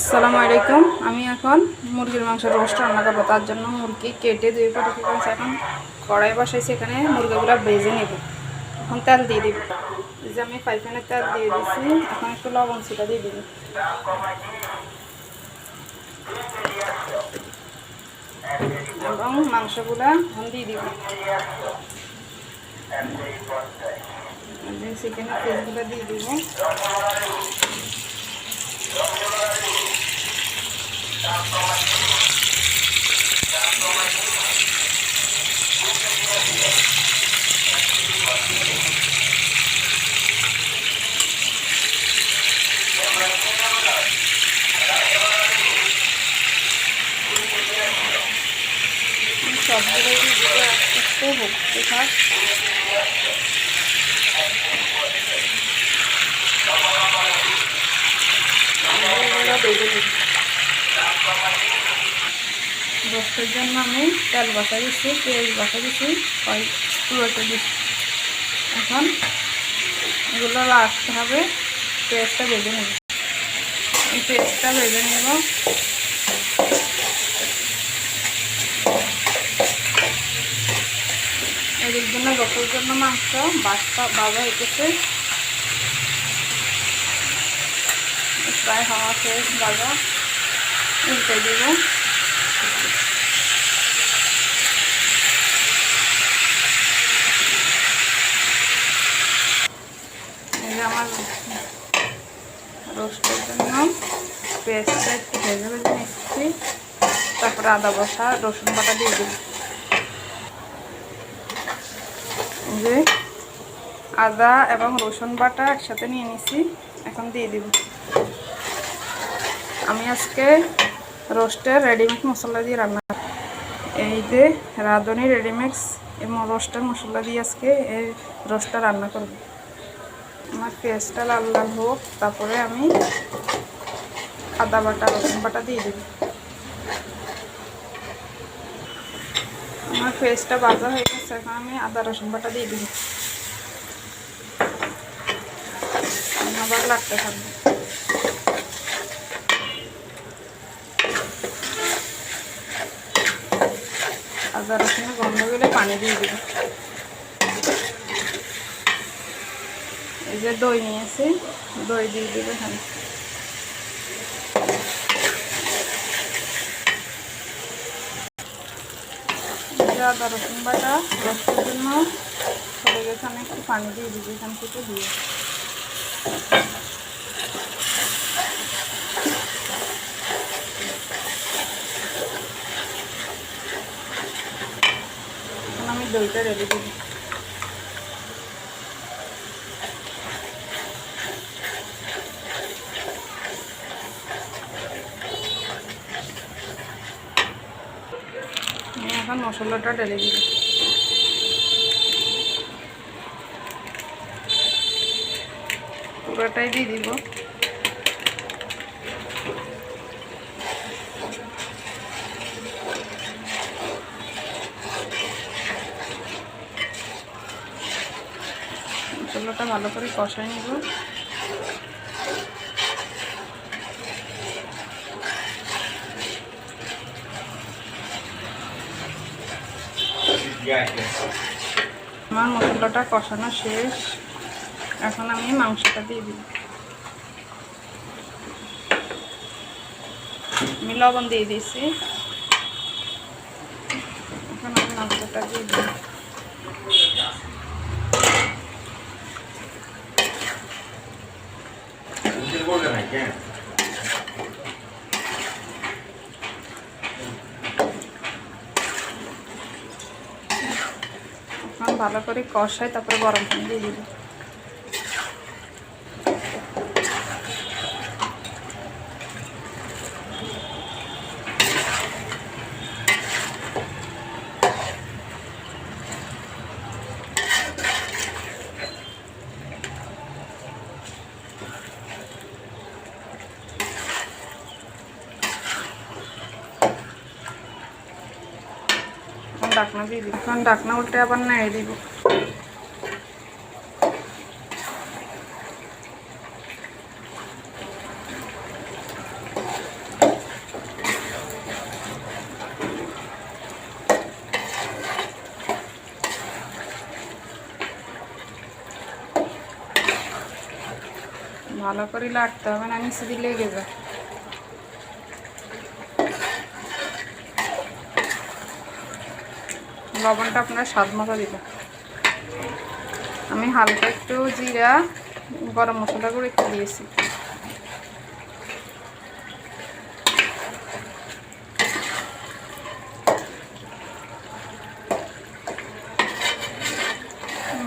আসসালামু আলাইকুম। আমি এখন মুরগির মাংস রোস্ট রান্না করব। তার জন্য মুরগি কেটে দুই করেছি এখন কড়াই বসাইছি, এখানে মুরগিগুলো ভেজে নেব। এখন তেল দিয়ে দিব। এই যে আমি পাইপ্যানের তেল দিয়ে দিচ্ছি এখন একটু লবণ ছিটা দিয়ে দিব। এবং মাংসগুলা এখন দিয়ে দিব। চিকেনের পিসগুলো দিয়ে দিব। সবগুলো আস্তে হচ্ছে বেজে নিব রোস্টের জন্য আমি তেল বসা দিচ্ছি পেঁয়াজ বসা দিচ্ছি পুরোটা দিচ্ছি এখন এগুলো রাখতে হবে, পেঁয়াজটা ভেজে নেব। এই পেঁয়াজটা ভেজে নেব। জন্য রোটের জন্য মাংস বাসটা বাজা হইতেছে প্রায় হওয়া শেষ বাজা উল্টে দিব আমার রোস্টের জন্য পেস্টটা একটু ভেজে ভেজে নিচ্ছি তারপরে আদা বসা রসুন বাটা দিয়ে দিই এই যে আদা এবং রসুন বাটা একসাথে নিয়ে নিছি, এখন দিয়ে দিব। আমি আজকে রোস্টের রেডিমেড মশলা দিয়ে রান্না এই যে রাঁধুনি রেডিমেক্স এবং রোস্টের মশলা দিয়ে আজকে এই রোস্টটা রান্না করব। আমার পেঁয়াজটা লাল লাল হোক, তারপরে আমি আদা বাটা, রসুন বাটা দিয়ে দেব। আমার ফেসটা বাজা হয়ে গেছে, এখন আমি আদা রসুন বাটা দিয়ে দিই আবার লাগতে থাকবে আদা রসুনের গন্ধ গেলে পানি দিয়ে দিব। এই যে দই নিয়েছি দই দিয়ে দেবে এখানে। আদা রসুন বাটা রসের জন্য। চলে গেছে আমি একটু পানি দিয়ে দিব, এখান থেকে দিয়ে। আমি দইটা রেডি দিব এখন মশলাটা ঢেলে দিব পুরোটাই দিয়ে দিব। মশলাটা ভালো করে কষাই নিব। আমার মশলাটা কষানো শেষ। এখন আমি মাংসটা দিয়ে দিই। আমি লবণ দিয়ে দিয়েছি। এখন আমি মাংসটা দিয়ে দিই। এখন ভালো করে কষায় তারপরে গরম পানি দিয়ে দিবি। ডাকনা দিয়ে দিব। কারণ ডাকনা উল্টে আবার নাড়িয়ে দিব। ভালো করে লাগতে হবে না, নিচে দিয়ে লেগে যায় লবণটা আপনার স্বাদ মতো দিবেন। আমি হালকা একটু জিরা, গরম মশলা করে একটু দিয়েছি।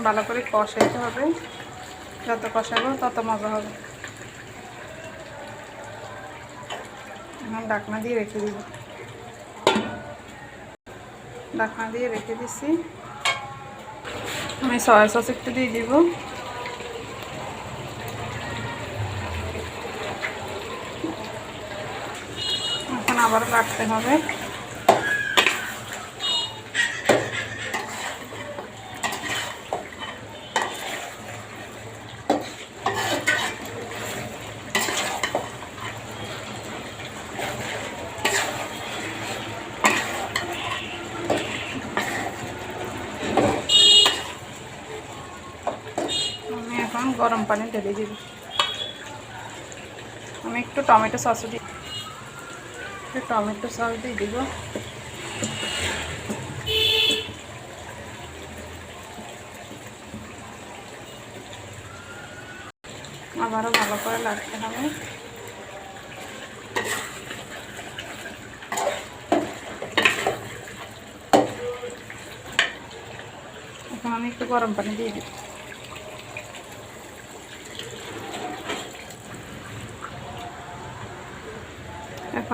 ভালো করে কষাইতে হবে। যত কষাবো তত মজা হবে। ডাকনা দিয়ে রেখে দিব। ডাকনা দিয়ে রেখে দিছি। আমি সয়া সস একটু দিয়ে দিব। এখন আবার কাটতে হবে আমি এখন গরম পানি ঢেলে দিব। আমি একটু টমেটো সস দিই একটু টমেটো সস দিয়ে দিব। আবারও ভালো করে লাগতে হবে। এখন আমি একটু গরম পানি দিয়ে দিই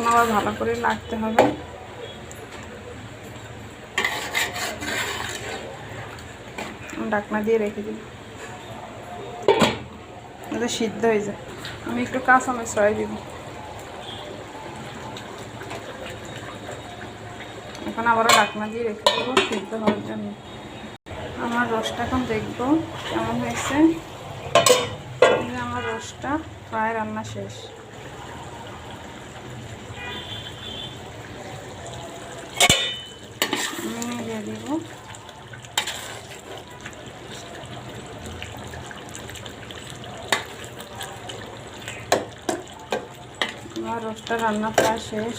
এখন আবার ভালো করে লাগতে হবে। ডাকনা দিয়ে রেখে দিই। সিদ্ধ হয়ে যায়। আমি একটু কাঁচা মশলাই দিব। এখন আবারও ডাকনা দিয়ে রেখে দেবো সিদ্ধ হওয়ার জন্য। আমার রসটা এখন দেখব কেমন হয়েছে। আমার রসটা প্রায় রান্না শেষ আমি দিয়ে দিব আমার রোস্টটা রান্না প্রায় শেষ